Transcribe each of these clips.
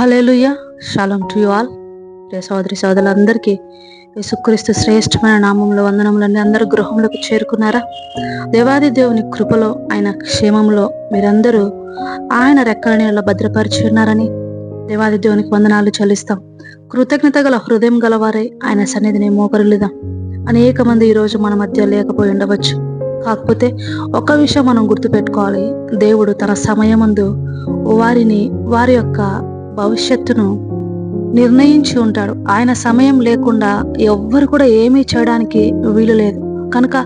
Hallelujah shalom to you all. ప్రియ సోదరి సోదరులందరికీ యేసుక్రీస్తు శ్రేష్టమైన నామంలో వందనములన్నీ అందరూ గృహంలోకి చేరుకున్నారా? దేవాది దేవుని కృపలో ఆయన క్షేమంలో మీరందరూ ఆయన రెక్కల భద్రపరిచి ఉన్నారని దేవాది దేవునికి వందనాలు చెల్లిస్తాం. కృతజ్ఞత గల హృదయం గలవారే ఆయన సన్నిధిని మోకరులుదాం అనేక మంది ఈరోజు మన మధ్య లేకపోయి ఉండవచ్చు. కాకపోతే ఒక విషయం మనం గుర్తుపెట్టుకోవాలి. దేవుడు తన సమయమందు వారిని వారి యొక్క భవిష్యత్తును నిర్ణయించి ఉంటాడు. ఆయన సమయం లేకుండా ఎవ్వరు కూడా ఏమీ చేయడానికి వీలు లేదు. కనుక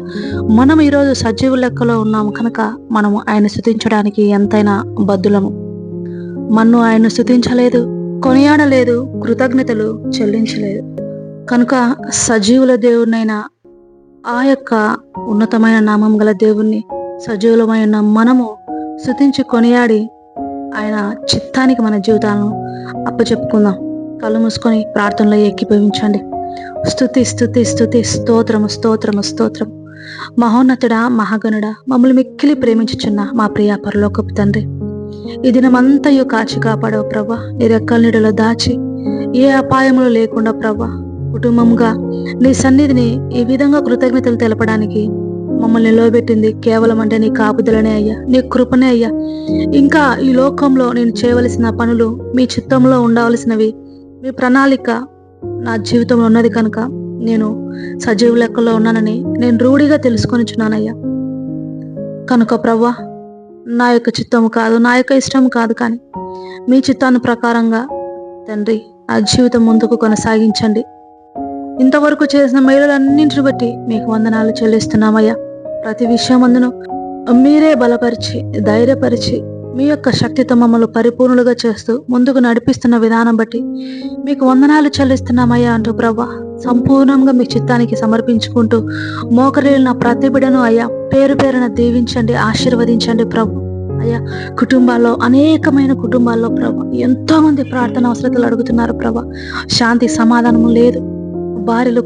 మనం ఈరోజు సజీవ లెక్కలో ఉన్నాము కనుక మనము ఆయన స్థుతించడానికి ఎంతైనా బద్దులము మన్ను ఆయన స్థుతించలేదు కొనియాడలేదు కృతజ్ఞతలు చెల్లించలేదు. కనుక సజీవుల దేవుడినైనా ఆ యొక్క ఉన్నతమైన నామం గల దేవుణ్ణి సజీవులమైన మనము స్థుతించి కొనియాడి ఆయన చిత్తానికి మన జీవితాలను అప్పచెప్పుకుందాం. కళ్ళు మూసుకొని ప్రార్థనలో ఎక్కిపోయించండి స్థుతి స్థుతి స్థుతి స్తోత్రము స్తోత్రము స్తోత్రం మహోన్నతుడా మహాగణుడా మమ్మల్ని మిక్కిలి ప్రేమించుచున్న మా ప్రియ పరలోకపు తండ్రి. ఈ దినమంతయు కాచి కాపాడవు ప్రభా నీ రెక్కల నీడలో దాచి ఏ అపాయములు లేకుండా ప్రభా కుటుంబంగా నీ సన్నిధిని ఈ విధంగా కృతజ్ఞతలు తెలపడానికి మమ్మల్ని నిలవబెట్టింది కేవలం అంటే నీ కాపుదలనే అయ్యా నీ కృపనే అయ్యా. ఇంకా ఈ లోకంలో నేను చేయవలసిన పనులు మీ చిత్తంలో ఉండవలసినవి మీ ప్రణాళిక నా జీవితంలో ఉన్నది కనుక నేను సజీవ లెక్కలో ఉన్నానని నేను రూఢిగా తెలుసుకొని చున్నానయ్యా కనుక ప్రవ్వా నా యొక్క చిత్తము కాదు నా యొక్క ఇష్టం కాదు కానీ మీ చిత్తాన్ని ప్రకారంగా తండ్రి నా జీవితం ముందుకు కొనసాగించండి. ఇంతవరకు చేసిన మేలులన్నింటిని బట్టి మీకు వందనాలు చెల్లిస్తున్నామయ్యా. ప్రతి విషయం అందును మీరే బలపరిచి ధైర్యపరిచి మీ యొక్క శక్తితో మమ్మల్ని పరిపూర్ణులుగా చేస్తూ ముందుకు నడిపిస్తున్న విధానం బట్టి మీకు వందనాలు చెల్లిస్తున్నామయ్యా అంటూ ప్రభా సంపూర్ణంగా మీ చిత్తానికి సమర్పించుకుంటూ మోకరిలిన ప్రతి బిడను అయ్యా పేరు పేరున దీవించండి ఆశీర్వదించండి ప్రభు అయ్యా కుటుంబాల్లో అనేకమైన కుటుంబాల్లో ప్రభు ఎంతో మంది ప్రార్థన అవసరతలు అడుగుతున్నారు ప్రభ శాంతి సమాధానం లేదు. భార్యలు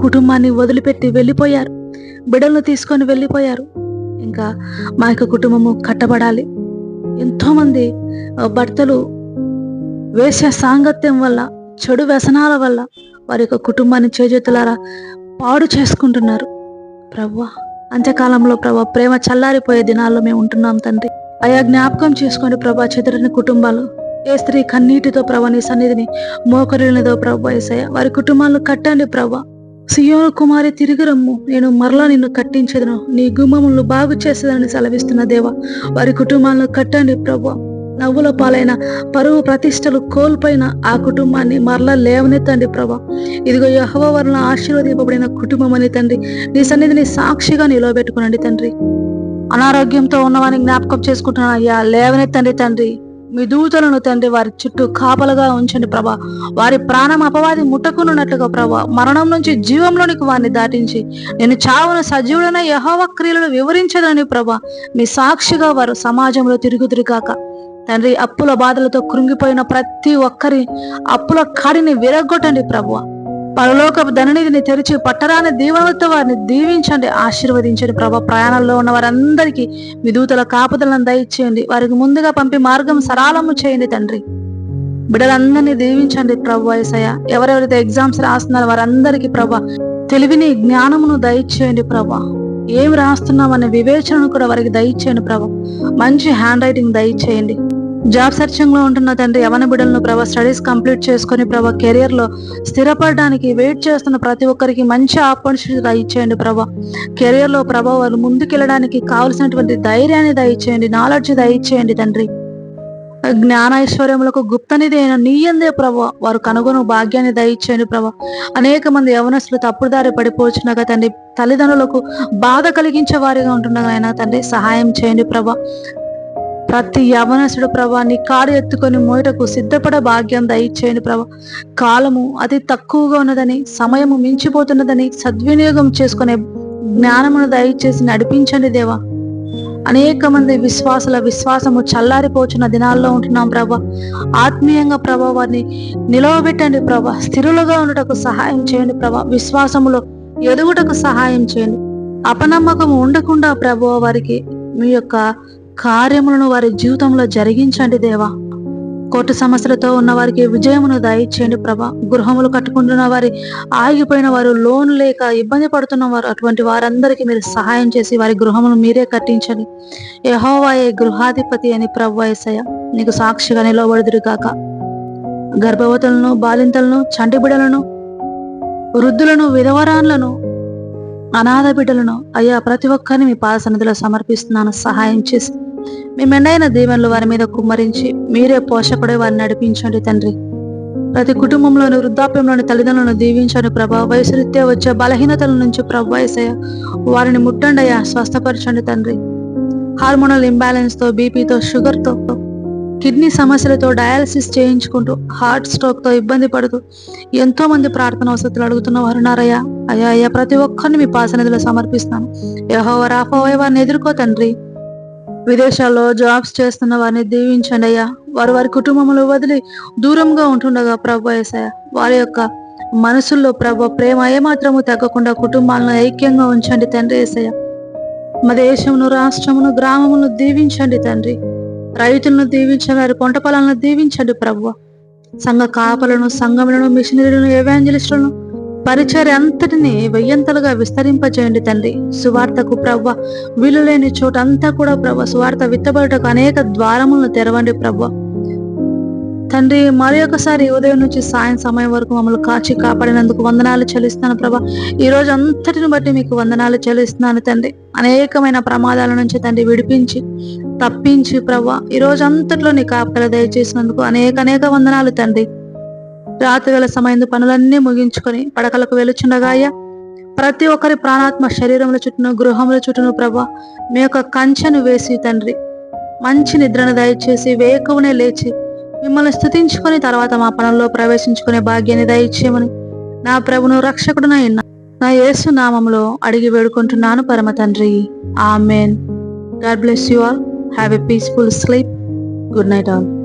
కుటుంబాన్ని వదిలిపెట్టి వెళ్ళిపోయారు. బిడ్డలను తీసుకొని వెళ్ళిపోయారు. ఇంకా మా యొక్క కుటుంబము కట్టబడాలి. ఎంతోమంది భర్తలు వేసే సాంగత్యం వల్ల చెడు వ్యసనాల వల్ల వారి యొక్క కుటుంబాన్ని చేజేతులారా పాడు చేసుకుంటున్నారు. ప్రభా అంత్యకాలంలో ప్రభా ప్రేమ చల్లారిపోయే దినాల్లో మేము ఉంటున్నాం తండ్రి. అయా జ్ఞాపకం చేసుకోండి ప్రభా చెదరని కుటుంబాలు. ఏ స్త్రీ కన్నీటితో ప్రభా నీ సన్నిధిని మోకరిలనిదో ప్రభా ఏసయ్య. వారి కుటుంబాలను కట్టండి ప్రభా సియోను కుమారి తిరిగి రమ్ము నేను మరలా నిన్ను కట్టించేదను. నీ గుమ్మములను బాగు చేసేదని సెలవిస్తున్న దేవా. వారి కుటుంబాలను కట్టండి ప్రభా నవ్వుల పాలైన పరువు ప్రతిష్టలు కోల్పోయిన ఆ కుటుంబాన్ని మరలా లేవనెత్తండి ప్రభా ఇదిగో యహవ వలన ఆశీర్వదింపబడిన కుటుంబం అని తండ్రి. నీ సన్నిధిని సాక్షిగా నిలవబెట్టుకునండి తండ్రి. అనారోగ్యంతో ఉన్నవాని జ్ఞాపకం చేసుకుంటున్నా అయ్యా. లేవనెత్తండి తండ్రి. మీ దూతలను తండ్రి వారి చుట్టూ కాపలుగా ఉంచండి ప్రభా. వారి ప్రాణం అపవాది ముట్టకునున్నట్లుగా ప్రభా. మరణం నుంచి జీవంలోనికి వారిని దాటించి నేను చావును సజీవుడైన యహోవ క్రియలను వివరించదని ప్రభా. మీ సాక్షిగా వారు సమాజంలో తిరుగుతురుగాక తండ్రి అప్పుల బాధలతో కృంగిపోయిన ప్రతి ఒక్కరి అప్పుల కాడిని విరగొట్టండి ప్రభు. పరలోక ధననిధిని తెరిచి పట్టరాని దీవెనలతో వారిని దీవించండి ఆశీర్వదించండి. ప్రభా ప్రయాణంలో ఉన్న వారందరికీ మీ దూతల కాపుదలను దయచేయండి. వారికి ముందుగా పంపి మార్గం సరళము చేయండి తండ్రి. బిడ్డలందరినీ దీవించండి ప్రభు వయసయ్య ఎవరెవరైతే ఎగ్జామ్స్ రాస్తున్నారో వారందరికీ ప్రభా తెలివిని జ్ఞానమును దయచేయండి ప్రభా. ఏం రాస్తున్నామనే వివేచనను కూడా వారికి దయచేయండి ప్రభా. మంచి హ్యాండ్ రైటింగ్ దయచేయండి. జాబ్ సెర్చింగ్లో ఉంటున్న తండ్రి యవన బిడ్డలను ప్రభా స్టడీస్ కంప్లీట్ చేసుకొని ప్రభా కెరియర్లో స్థిరపడడానికి వెయిట్ చేస్తున్న ప్రతి ఒక్కరికి మంచి ఆపర్చునిటీ దయచేయండి ప్రభా. కెరియర్లో ప్రభా వాళ్ళు ముందుకెళ్ళడానికి కావలసినటువంటి ధైర్యాన్ని దయచేయండి నాలెడ్జ్ దయచేయండి తండ్రి. జ్ఞానైశ్వర్యములకు గుప్తనిధి అయిన నీయందే ప్రభా వారు కనుగొను భాగ్యాన్ని దయచేయండి ప్రభా. అనేక మంది యవనస్తులు తప్పుడు దారి పడిపోచున్నగా తండ్రి తల్లిదండ్రులకు బాధ కలిగించే వారిగా ఉంటుండగా అయినా తండ్రి సహాయం చేయండి ప్రభా. ప్రతి యవనసుడు ప్రభా నీ కాడు ఎత్తుకొని మోయటకు సిద్ధపడ భాగ్యం దయచేయండి ప్రభా. కాలము అతి తక్కువగా ఉన్నదని సమయము మించిపోతున్నదని సద్వినియోగం చేసుకునే జ్ఞానమును దయచేసి నడిపించండి దేవా. అనేక మంది విశ్వాసుల విశ్వాసము చల్లారిపోచున్న దినాల్లో ఉంటున్నాం ప్రభా. ఆత్మీయంగా ప్రభా వారిని నిలవబెట్టండి ప్రభా. స్థిరులుగా ఉండటకు సహాయం చేయండి ప్రభా. విశ్వాసములో ఎదుగుటకు సహాయం చేయండి. అపనమ్మకం ఉండకుండా ప్రభు వారికి మీ యొక్క కార్యములను వారి జీవితంలో జరిగించండి దేవా. కోర్టు సమస్యలతో ఉన్న వారికి విజయమును దయచేయండి ప్రభా. గృహములు కట్టుకుంటున్న వారి ఆగిపోయిన వారు లోన్ లేక ఇబ్బంది పడుతున్న వారు అటువంటి వారందరికీ మీరు సహాయం చేసి వారి గృహమును మీరే కట్టించండి. యహోవాయే గృహాధిపతి అని ప్రభు ఏసయ్య నీకు సాక్షిగా నిలవబడుదురు కాక గర్భవతులను బాలింతలను చంటిబిడలను వృద్ధులను విధవరాన్లను అనాథ బిడ్డలను అయ్యా ప్రతి ఒక్కరిని మీ పాద సన్నిధిలో సమర్పిస్తున్నాను సహాయం చేసి మీ మెండైన దీవెనలు వారి మీద కుమ్మరించి మీరే పోషకుడే వారిని నడిపించండి తండ్రి. ప్రతి కుటుంబంలోని వృద్ధాప్యంలోని తల్లిదండ్రులను దీవించండి ప్రభా. వయసురీత్యా వచ్చే బలహీనతల నుంచి ప్రభు వారిని ముట్టండయ్యా స్వస్థపరచండి తండ్రి. హార్మోనల్ ఇంబ్యాలెన్స్తో బీపీతో షుగర్తో కిడ్నీ సమస్యలతో డయాలసిస్ చేయించుకుంటూ హార్ట్ స్ట్రోక్తో ఇబ్బంది పడుతూ ఎంతో మంది ప్రార్థన వసతులు అడుగుతున్న వారు ఉన్నారయ్యా. అయ్యా అయ్యా ప్రతి ఒక్కరిని మీ పాసనిధిలో సమర్పిస్తాను యహోవ రాఫోవే వారిని ఎదుర్కో తండ్రి. విదేశాల్లో జాబ్స్ చేస్తున్న వారిని దీవించండి అయ్యా. వారు వారి కుటుంబములు వదిలి దూరంగా ఉంటుండగా ప్రభు ఏసయ్య వారి యొక్క మనసుల్లో ప్రభు ప్రేమ ఏమాత్రము తగ్గకుండా కుటుంబాలను ఐక్యంగా ఉంచండి తండ్రి ఏసయ్య. మా దేశమును రాష్ట్రమును గ్రామమును దీవించండి తండ్రి. రైతులను దీవించండి వారి పంట పొలాలను దీవించండి ప్రభు. సంఘ కాపలను సంఘములను మిషనరీలను ఎవాంజలిస్టులను పరిచర్య అంతటిని వెయ్యంతలుగా విస్తరింపచేయండి తండ్రి. సువార్తకు ప్రవ్వ వీలు లేని చోట అంతా కూడా ప్రభ సువార్త విత్తబడుటకు అనేక ద్వారములను తెరవండి ప్రభ తండ్రి మరి ఒకసారి ఉదయం నుంచి సాయం సమయం వరకు మమ్మల్ని కాచి కాపాడినందుకు వందనాలు చెల్లిస్తున్నాను ప్రభా ఈ రోజు అంతటిని బట్టి మీకు వందనాలు చెల్లిస్తున్నాను తండ్రి. అనేకమైన ప్రమాదాల నుంచి తండ్రి విడిపించి తప్పించి ప్రభా ఈ రోజు అంతట్లో నీ కాపల దయచేసినందుకు అనేక అనేక వందనాలు తండ్రి. రాత్రివేళ సమయంలో సమయం పనులన్నీ ముగించుకొని పడకలకు వెలుచుండగా అయ్యా ప్రతి ఒక్కరి ప్రాణాత్మ శరీరముల చుట్టూను గృహముల చుట్టూను ప్రభా మీ యొక్క కంచెను వేసి తండ్రి మంచి నిద్రను దయచేసి వేకువనే లేచి మిమ్మల్ని స్థుతించుకొని తర్వాత మా పనుల్లో ప్రవేశించుకునే భాగ్యాన్ని దయచేయమని నా ప్రభును రక్షకుడునైనా నా యేసు నామంలో అడిగి వేడుకుంటున్నాను పరమ తండ్రి. Amen. God bless you all. Have a peaceful sleep. Good night all.